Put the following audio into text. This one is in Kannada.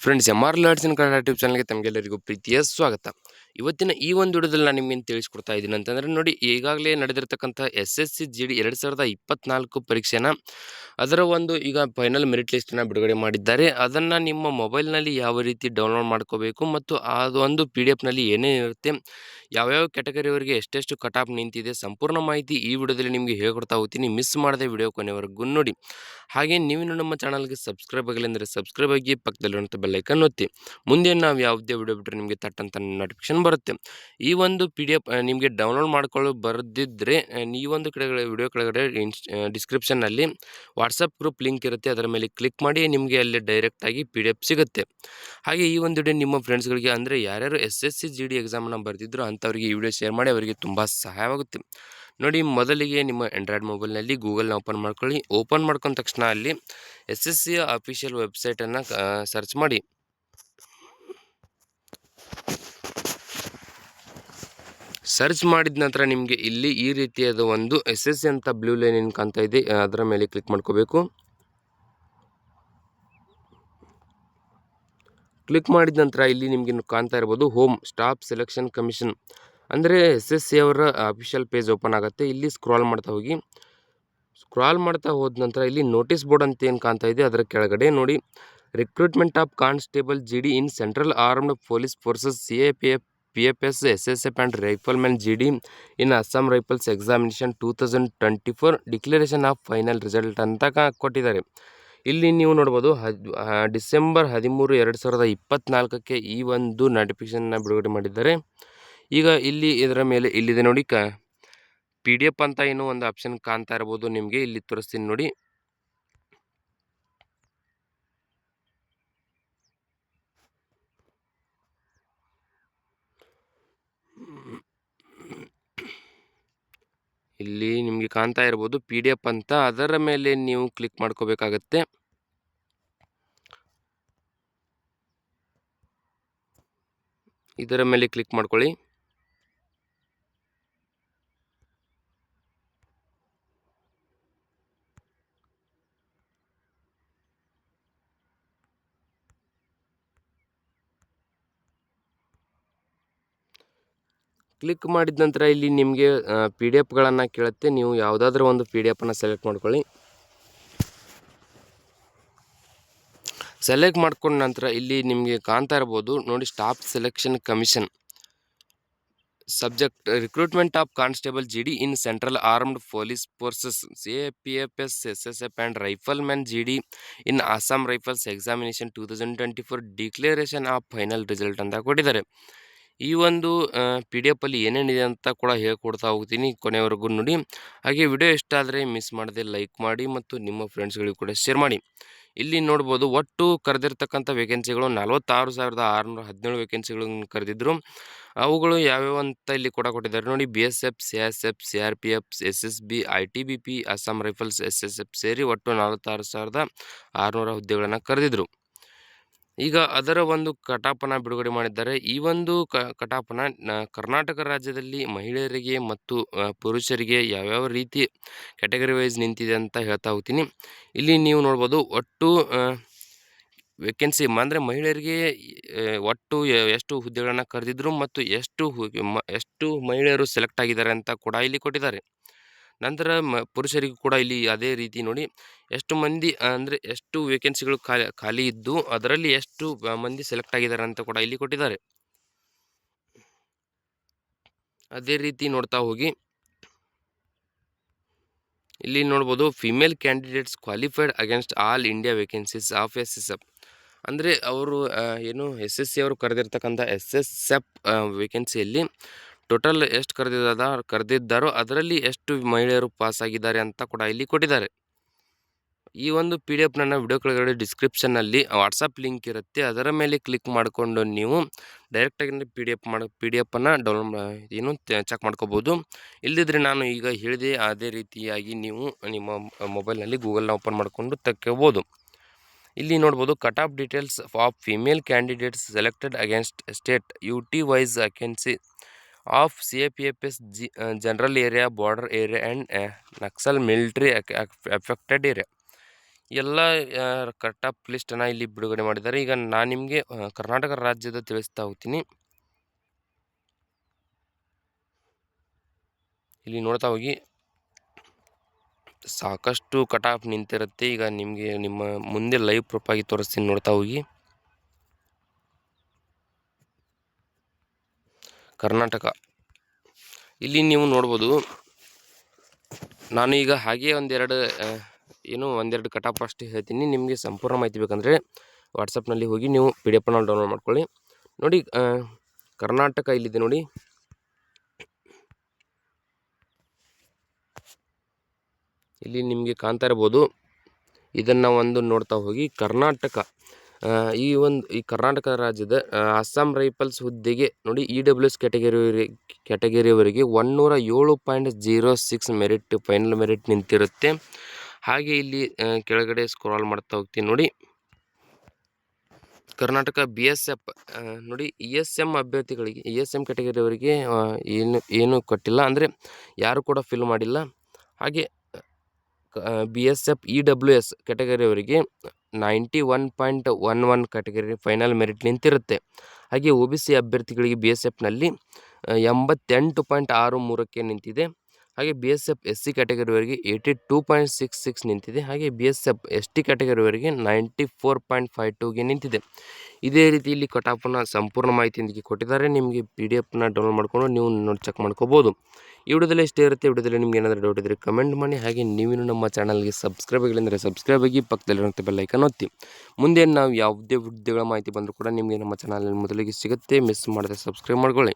ಫ್ರೆಂಡ್ಸ್ ಎಂ ಆರ್ ಲಾಡ್ಸಿನ ಕನ್ನಡ ಯೂಟ್ಯೂಬ್ ಚಾನಲ್ಗೆ ತಮಗೆಲ್ಲರಿಗೂ ಪ್ರೀತಿಯ ಸ್ವಾಗತ. ಇವತ್ತಿನ ಈ ಒಂದು ವಿಡಿಯೋದಲ್ಲಿ ನಾನು ನಿಮಗೆ ತಿಳಿಸ್ಕೊಡ್ತಾ ಇದ್ದೀನಿ ಅಂತಂದರೆ ನೋಡಿ, ಈಗಾಗಲೇ ನಡೆದಿರ್ತಕ್ಕಂಥ S S C G D ಎರಡು ಸಾವಿರದ ಇಪ್ಪತ್ನಾಲ್ಕು ಪರೀಕ್ಷೆನ ಅದರ ಒಂದು ಈಗ ಫೈನಲ್ ಮೆರಿಟ್ ಲಿಸ್ಟನ್ನು ಬಿಡುಗಡೆ ಮಾಡಿದ್ದಾರೆ. ಅದನ್ನು ನಿಮ್ಮ ಮೊಬೈಲ್ನಲ್ಲಿ ಯಾವ ರೀತಿ ಡೌನ್ಲೋಡ್ ಮಾಡ್ಕೋಬೇಕು ಮತ್ತು ಅದೊಂದು ಪಿ ಡಿ ಎಫ್ನಲ್ಲಿ ಏನೇನಿರುತ್ತೆ ಯಾವ್ಯಾವ ಕ್ಯಾಟಗರಿಯವರಿಗೆ ಎಷ್ಟೆಷ್ಟು ಕಟ್ ಆಫ್ ನಿಂತಿದೆ ಸಂಪೂರ್ಣ ಮಾಹಿತಿ ಈ ವಿಡಿಯೋದಲ್ಲಿ ನಿಮಗೆ ಹೇಳ್ಕೊಡ್ತಾ ಹೋಗ್ತೀನಿ. ಮಿಸ್ ಮಾಡದೆ ವಿಡಿಯೋ ಕೊನೆವರೆಗೂ ನೋಡಿ. ಹಾಗೆ ನೀವು ನಮ್ಮ ಚಾನಲ್ಗೆ ಸಬ್ಸ್ಕ್ರೈಬ್ ಆಗಲಿ ಅಂದರೆ ಸಬ್ಸ್ಕ್ರೈಬ್ ಆಗಿ ಪಕ್ಕದಲ್ಲಿರುವಂಥ ಬೆಲ್ಲೈಕನ್ ಒತ್ತಿ. ಮುಂದೆ ನಾವು ಯಾವುದೇ ವಿಡಿಯೋ ಬಿಟ್ಟರೆ ನಿಮಗೆ ತಟ್ಟಂತ ನೋಟಿಫಿಕೇಶನ್ ಬರುತ್ತೆ. ಈ ಒಂದು ಪಿ ಡಿ ಎಫ್ ನಿಮಗೆ ಡೌನ್ಲೋಡ್ ಮಾಡ್ಕೊಳ್ಳೋ ಬರೆದಿದ್ದರೆ ಈ ಒಂದು ಕೆಳಗಡೆ ವಿಡಿಯೋ ಕೆಳಗಡೆ ಇನ್ಸ್ ಡಿಸ್ಕ್ರಿಪ್ಷನ್ನಲ್ಲಿ ವಾಟ್ಸಪ್ ಗ್ರೂಪ್ ಲಿಂಕ್ ಇರುತ್ತೆ. ಅದರ ಮೇಲೆ ಕ್ಲಿಕ್ ಮಾಡಿ ನಿಮಗೆ ಅಲ್ಲಿ ಡೈರೆಕ್ಟಾಗಿ ಪಿ ಡಿ ಎಫ್ ಸಿಗುತ್ತೆ. ಹಾಗೆ ಈ ಒಂದು ವಿಡಿಯೋ ನಿಮ್ಮ ಫ್ರೆಂಡ್ಸ್ಗಳಿಗೆ ಅಂದರೆ ಯಾರ್ಯಾರು S S C G D ಎಕ್ಸಾಮನ್ನು ಬರೆದಿದ್ರು ಅಂಥವ್ರಿಗೆ ಈ ವಿಡಿಯೋ ಶೇರ್ ಮಾಡಿ ಅವರಿಗೆ ತುಂಬ ಸಹಾಯವಾಗುತ್ತೆ. ನೋಡಿ ಮೊದಲಿಗೆ ನಿಮ್ಮ ಆ್ಯಂಡ್ರಾಯ್ಡ್ ಮೊಬೈಲ್ನಲ್ಲಿ ಗೂಗಲ್ನ ಓಪನ್ ಮಾಡ್ಕೊಳ್ಳಿ. ಓಪನ್ ಮಾಡ್ಕೊಂಡ ತಕ್ಷಣ ಅಲ್ಲಿ ಎಸ್ ಎಸ್ ಸಿ ಅಫಿಷಿಯಲ್ ವೆಬ್ಸೈಟನ್ನು ಸರ್ಚ್ ಮಾಡಿ. ಸರ್ಚ್ ಮಾಡಿದ ನಂತರ ನಿಮಗೆ ಇಲ್ಲಿ ಈ ರೀತಿಯಾದ ಒಂದು ಎಸ್ ಎಸ್ ಅಂತ ಬ್ಲೂ ಲೈನ್ ಏನು ಕಾಣ್ತಾ ಇದೆ. ಅದರ ಮೇಲೆ ಕ್ಲಿಕ್ ಮಾಡ್ಕೋಬೇಕು. ಕ್ಲಿಕ್ ಮಾಡಿದ ನಂತರ ಇಲ್ಲಿ ನಿಮಗೆ ಕಾಣ್ತಾ ಇರ್ಬೋದು ಹೋಮ್ ಸ್ಟಾಫ್ ಸೆಲೆಕ್ಷನ್ ಕಮಿಷನ್. ಅಂದರೆ ಎಸ್ ಎಸ್ ಸಿ ಅವರ ಅಫಿಷಿಯಲ್ ಪೇಜ್ ಓಪನ್ ಆಗುತ್ತೆ. ಇಲ್ಲಿ ಸ್ಕ್ರಾಲ್ ಮಾಡ್ತಾ ಹೋಗಿ. ಸ್ಕ್ರಾಲ್ ಮಾಡ್ತಾ ಹೋದ ನಂತರ ಇಲ್ಲಿ ನೋಟಿಸ್ ಬೋರ್ಡ್ ಅಂತ ಏನು ಕಾಣ್ತಾ ಇದೆ ಅದರ ಕೆಳಗಡೆ ನೋಡಿ. Recruitment of constable G in central armed police forces C P F S S S F and riflemen G D in Assam rifles examination two thousand twenty four declaration of final result ಅಂತ ಕೊಟ್ಟಿದ್ದಾರೆ. ಇಲ್ಲಿ ನೀವು ನೋಡ್ಬೋದು, ಹದ್ ಡಿಸೆಂಬರ್ ಹದಿಮೂರು ಎರಡು ಸಾವಿರದ ಇಪ್ಪತ್ತ್ನಾಲ್ಕಕ್ಕೆ ಈ ಒಂದು ನೋಟಿಫಿಕೇಷನ್ನ ಬಿಡುಗಡೆ ಮಾಡಿದ್ದಾರೆ. ಈಗ ಇಲ್ಲಿ ಇದರ ಮೇಲೆ ಇಲ್ಲಿದೆ ನೋಡಿ ಕ ಪಿ ಡಿ ಎಫ್ ಅಂತ ಏನೋ ಒಂದು ಆಪ್ಷನ್ ಕಾಣ್ತಾ ಇರ್ಬೋದು, ನಿಮಗೆ ಇಲ್ಲಿ ತೋರಿಸ್ತೀನಿ ನೋಡಿ. ಇಲ್ಲಿ ನಿಮಗೆ ಕಾಣ್ತಾ ಇರ್ಬೋದು ಪಿ ಡಿ ಎಫ್ ಅಂತ. ಅದರ ಮೇಲೆ ನೀವು ಕ್ಲಿಕ್ ಮಾಡ್ಕೋಬೇಕಾಗತ್ತೆ. ಇದರ ಮೇಲೆ ಕ್ಲಿಕ್ ಮಾಡ್ಕೊಳ್ಳಿ. ಕ್ಲಿಕ್ ಮಾಡಿದ ನಂತರ ಇಲ್ಲಿ ನಿಮಗೆ ಪಿ ಡಿ ಎಫ್ಗಳನ್ನು ಕೇಳುತ್ತೆ. ನೀವು ಯಾವುದಾದ್ರೂ ಒಂದು ಪಿ ಡಿ ಎಫನ್ನು ಸೆಲೆಕ್ಟ್ ಮಾಡ್ಕೊಳ್ಳಿ. ಸೆಲೆಕ್ಟ್ ಮಾಡ್ಕೊಂಡ ನಂತರ ಇಲ್ಲಿ ನಿಮಗೆ ಕಾಣ್ತಾ ಇರ್ಬೋದು. ನೋಡಿ staff selection commission subject recruitment of constable G D in central armed police forces A P F S S S F and rifleman G D in Assam rifles examination two thousand twenty four declaration of final result ಅಂತ ಕೊಟ್ಟಿದ್ದಾರೆ. ಈ ಒಂದು ಪಿ ಡಿ ಎಫಲ್ಲಿ ಏನೇನಿದೆ ಅಂತ ಕೂಡ ಹೇಳ್ಕೊಡ್ತಾ ಹೋಗ್ತೀನಿ ಕೊನೆವರೆಗೂ ನೋಡಿ. ಹಾಗೆ ವಿಡಿಯೋ ಇಷ್ಟ ಆದರೆ ಮಿಸ್ ಮಾಡದೆ ಲೈಕ್ ಮಾಡಿ ಮತ್ತು ನಿಮ್ಮ ಫ್ರೆಂಡ್ಸ್ಗಳಿಗೂ ಕೂಡ ಶೇರ್ ಮಾಡಿ. ಇಲ್ಲಿ ನೋಡ್ಬೋದು ಒಟ್ಟು ಕರೆದಿರ್ತಕ್ಕಂಥ ವೇಕೆನ್ಸಿಗಳು ನಲವತ್ತಾರು ಸಾವಿರದ ಆರುನೂರ ಹದಿನೇಳು ವೇಕೆನ್ಸಿಗಳನ್ನು ಕರೆದಿದ್ರು. ಅವುಗಳು ಯಾವ್ಯಾವ ಅಂತ ಇಲ್ಲಿ ಕೂಡ ಕೊಟ್ಟಿದ್ದಾರೆ ನೋಡಿ. B S F, C S F, C R P F, S S B, I T B P, Assam rifles, S S F ಸೇರಿ ಒಟ್ಟು ನಲವತ್ತಾರು ಸಾವಿರದ ಆರುನೂರ ಹುದ್ದೆಗಳನ್ನು ಕರೆದಿದ್ರು. ಈಗ ಅದರ ಒಂದು ಕಟಾಪನ ಬಿಡುಗಡೆ ಮಾಡಿದ್ದಾರೆ. ಈ ಒಂದು ಕಟಾಪನ ಕರ್ನಾಟಕ ರಾಜ್ಯದಲ್ಲಿ ಮಹಿಳೆಯರಿಗೆ ಮತ್ತು ಪುರುಷರಿಗೆ ಯಾವ್ಯಾವ ರೀತಿ ಕ್ಯಾಟಗರಿ ವೈಸ್ ನಿಂತಿದೆ ಅಂತ ಹೇಳ್ತಾ ಹೋಗ್ತೀನಿ. ಇಲ್ಲಿ ನೀವು ನೋಡ್ಬೋದು ಒಟ್ಟು ವೇಕೆನ್ಸಿ ಅಂದರೆ ಮಹಿಳೆಯರಿಗೆ ಒಟ್ಟು ಎಷ್ಟು ಹುದ್ದೆಗಳನ್ನು ಕರೆದಿದ್ರು ಮತ್ತು ಎಷ್ಟು ಎಷ್ಟು ಮಹಿಳೆಯರು ಸೆಲೆಕ್ಟ್ ಆಗಿದ್ದಾರೆ ಅಂತ ಕೂಡ ಇಲ್ಲಿ ಕೊಟ್ಟಿದ್ದಾರೆ. ನಂತರ ಮ ಪುರುಷರಿಗೂ ಕೂಡ ಇಲ್ಲಿ ಅದೇ ರೀತಿ ನೋಡಿ ಎಷ್ಟು ಮಂದಿ ಅಂದರೆ ಎಷ್ಟು ವೇಕೆನ್ಸಿಗಳು ಖಾಲಿ ಖಾಲಿ ಇದ್ದು ಅದರಲ್ಲಿ ಎಷ್ಟು ಮಂದಿ ಸೆಲೆಕ್ಟ್ ಆಗಿದ್ದಾರೆ ಅಂತ ಕೂಡ ಇಲ್ಲಿ ಕೊಟ್ಟಿದ್ದಾರೆ. ಅದೇ ರೀತಿ ನೋಡ್ತಾ ಹೋಗಿ. ಇಲ್ಲಿ ನೋಡ್ಬೋದು female candidates qualified against all India vacancies of S S F ಅಂದರೆ ಅವರು ಏನು ಎಸ್ ಎಸ್ ಸಿ ಅವರು ಕರೆದಿರ್ತಕ್ಕಂಥ ಎಸ್ ಎಸ್ ಎಫ್ ವೇಕೆನ್ಸಿಯಲ್ಲಿ ಟೋಟಲ್ ಎಷ್ಟು ಕರೆದಿದ್ದ ಕರೆದಿದ್ದಾರೋ ಅದರಲ್ಲಿ ಎಷ್ಟು ಮಹಿಳೆಯರು ಪಾಸ್ ಆಗಿದ್ದಾರೆ ಅಂತ ಕೂಡ ಇಲ್ಲಿ ಕೊಟ್ಟಿದ್ದಾರೆ. ಈ ಒಂದು ಪಿ ಡಿ ಎಫ್ ವಿಡಿಯೋ ಕೆಳಗಡೆ ಡಿಸ್ಕ್ರಿಪ್ಷನ್ನಲ್ಲಿ ವಾಟ್ಸಪ್ ಲಿಂಕ್ ಇರುತ್ತೆ. ಅದರ ಮೇಲೆ ಕ್ಲಿಕ್ ಮಾಡಿಕೊಂಡು ನೀವು ಡೈರೆಕ್ಟಾಗಿ ಪಿ ಡಿ ಎಫ್ ಮಾಡಿ ಪಿ ಡಿ ಎಫನ್ನು ಡೌನ್ಲೋಡ್ ಏನು ಚೆಕ್ ಮಾಡ್ಕೋಬೋದು. ಇಲ್ಲದಿದ್ದರೆ ನಾನು ಈಗ ಹೇಳಿದೆ ಅದೇ ರೀತಿಯಾಗಿ ನೀವು ನಿಮ್ಮ ಮೊಬೈಲ್ನಲ್ಲಿ ಗೂಗಲ್ನ ಓಪನ್ ಮಾಡಿಕೊಂಡು ತಕ್ಕೋಬೋದು. ಇಲ್ಲಿ ನೋಡ್ಬೋದು cut off details of female candidates selected against state U T wise vacancy of C A P F S G general area border area and Naxal military affected area ಎಲ್ಲ ಕಟ್ ಆಫ್ ಲಿಸ್ಟನ್ನು ಇಲ್ಲಿ ಬಿಡುಗಡೆ ಮಾಡಿದ್ದಾರೆ. ಈಗ ನಾನು ನಿಮಗೆ ಕರ್ನಾಟಕ ರಾಜ್ಯದ ತಿಳಿಸ್ತಾ ಹೋಗ್ತೀನಿ. ಇಲ್ಲಿ ನೋಡ್ತಾ ಹೋಗಿ. ಸಾಕಷ್ಟು ಕಟ್ ಆಫ್ ನಿಂತಿರುತ್ತೆ. ಈಗ ನಿಮಗೆ ನಿಮ್ಮ ಮುಂದೆ ಲೈವ್ ಪ್ರೂಫ್ ಆಗಿ ತೋರಿಸ್ತೀನಿ. ನೋಡ್ತಾ ಹೋಗಿ. ಕರ್ನಾಟಕ. ಇಲ್ಲಿ ನೀವು ನೋಡ್ಬೋದು, ನಾನು ಈಗ ಹಾಗೆ ಒಂದೆರಡು ಏನು ಒಂದೆರಡು ಕಟ್ ಆಫ್ ಅಷ್ಟು ಹೇಳ್ತೀನಿ. ನಿಮಗೆ ಸಂಪೂರ್ಣ ಮಾಹಿತಿ ಬೇಕಂದರೆ ವಾಟ್ಸಪ್ನಲ್ಲಿ ಹೋಗಿ ನೀವು ಪಿ ಡಿ ಎಫ್ನ ಡೌನ್ಲೋಡ್ ಮಾಡ್ಕೊಳ್ಳಿ. ನೋಡಿ ಕರ್ನಾಟಕ ಇಲ್ಲಿದೆ ನೋಡಿ. ಇಲ್ಲಿ ನಿಮಗೆ ಕಾಣ್ತಾ ಇರ್ಬೋದು. ಇದನ್ನು ಒಂದು ನೋಡ್ತಾ ಹೋಗಿ, ಕರ್ನಾಟಕ. ಈ ಒಂದು, ಈ ಕರ್ನಾಟಕ ರಾಜ್ಯದ ಅಸ್ಸಾಂ ರೈಫಲ್ಸ್ ಹುದ್ದೆಗೆ ನೋಡಿ ಇ ಡಬ್ಲ್ಯೂ ಎಸ್ ಕ್ಯಾಟಗರಿ ಕ್ಯಾಟಗರಿಯವರಿಗೆ ಒನ್ನೂರ ಏಳು point zero six merit, final merit ನಿಂತಿರುತ್ತೆ. ಹಾಗೆ ಇಲ್ಲಿ ಕೆಳಗಡೆ ಸ್ಕ್ರಾಲ್ ಮಾಡ್ತಾ ಹೋಗ್ತೀನಿ ನೋಡಿ. ಕರ್ನಾಟಕ ಬಿ ಎಸ್ ಎಫ್ ನೋಡಿ ಇ ಎಸ್ ಎಂ ಅಭ್ಯರ್ಥಿಗಳಿಗೆ ಇ ಎಸ್ ಎಂ ಕ್ಯಾಟಗರಿಯವರಿಗೆ ಏನು ಏನು ಕೊಟ್ಟಿಲ್ಲ ಅಂದರೆ ಯಾರು ಕೂಡ ಫಿಲ್ ಮಾಡಿಲ್ಲ. ಹಾಗೆ B S F E W S ಕ್ಯಾಟಗರಿಯವರಿಗೆ ninety one point one one category final merit ನಿಂತಿರುತ್ತೆ. ಹಾಗೆ ಒ ಬಿ ಸಿ ಅಭ್ಯರ್ಥಿಗಳಿಗೆ ಬಿ ಎಸ್ ಎಫ್ನಲ್ಲಿ ಎಂಬತ್ತೆಂಟು ಪಾಯಿಂಟ್ ಆರು ಮೂರಕ್ಕೆ ನಿಂತಿದೆ. ಹಾಗೆ B S F S C ಕ್ಯಾಟಗರಿವರೆಗೆ eighty two point six six ನಿಂತಿದೆ. ಹಾಗೆ B S F S T ಕ್ಯಾಟಗರಿವರೆಗೆ ninety four point five ಟೂಗೆ ನಿಂತಿದೆ. ಇದೇ ರೀತಿ ಇಲ್ಲಿ ಕಟಾಫನ್ನು ಸಂಪೂರ್ಣ ಮಾಹಿತಿಯೊಂದಿಗೆ ಕೊಟ್ಟಿದ್ದಾರೆ. ನಿಮಗೆ ಪಿ ಡಿ ಎಫ್ನ ಡೌನ್ಲೋಡ್ ಮಾಡಿಕೊಂಡು ನೀವು ನೋಡಿ ಚೆಕ್ ಮಾಡ್ಕೋಬೋದು. ಈ ವಿಡಿಯೋದಲ್ಲಿ ಇಷ್ಟೇ ಇರುತ್ತೆ. ವಿಡಿಯೋದಲ್ಲಿ ನಿಮ್ಗೆ ಏನಾದರೂ ಡೌಟ್ ಇದ್ದರೆ ಕಮೆಂಟ್ ಮಾಡಿ. ಹಾಗೆ ನೀವೇನು ನಮ್ಮ ಚಾನಲ್ಗೆ ಸಬ್ಸ್ಕ್ರೈಬ್ ಆಗಿಲ್ಲ ಸಬ್ಸ್ಕ್ರೈಬ್ ಆಗಿ ಪಕ್ಕದಲ್ಲಿರುವಂಥ ಬೆಲ್ಲೈಕನ್ ಒತ್ತಿ. ಮುಂದೆ ನಾವು ಯಾವುದೇ ವಿಡಿಯೋಗಳ ಮಾಹಿತಿ ಬಂದರೂ ಕೂಡ ನಿಮಗೆ ನಮ್ಮ ಚಾನಲ್ ಮೊದಲಿಗೆ ಸಿಗುತ್ತೆ. ಮಿಸ್ ಮಾಡದೆ ಸಬ್ಸ್ಕ್ರೈಬ್ ಮಾಡ್ಕೊಳ್ಳಿ.